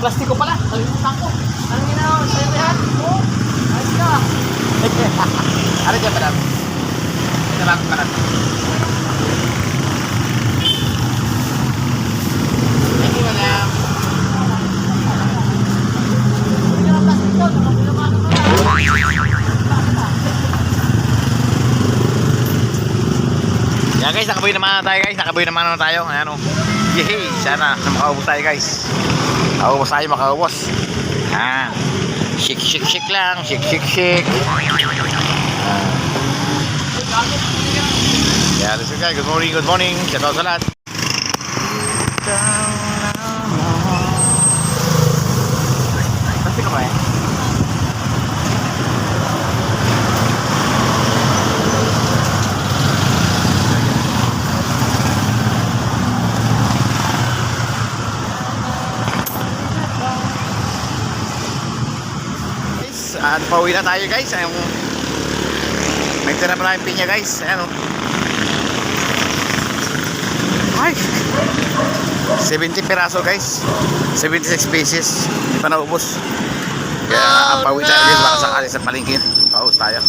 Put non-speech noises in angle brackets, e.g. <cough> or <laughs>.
plastiko pala. Sabi mo sako. Ano yun na? Sa'yo yan? Oo. Ayos ka. <laughs> Ano dyan, madam? Ito lang ka lang. Thank you, madam. Yeah guys, nakaboy naman na tayo guys, nakaboy naman na tayo. Ayan oh. o. Yay! Sana, makaubos tayo guys. Makaubos tayo, makaubos. Yan. Shik, shik, shik lang. Shik, shik, shik. Yeah, this is guy. Good morning, good morning. Shout out sa lahat. Kasi ka ba eh? Guys, at pauwi na tayo guys. Ayun, may tira pa tayong pinya guys. Ayan o. Ay! 70 piraso guys. 76 pieces. Hindi pa naubos. Kaya ang pauwi tayo guys. Baka sakali sa palengke. Paus tayo.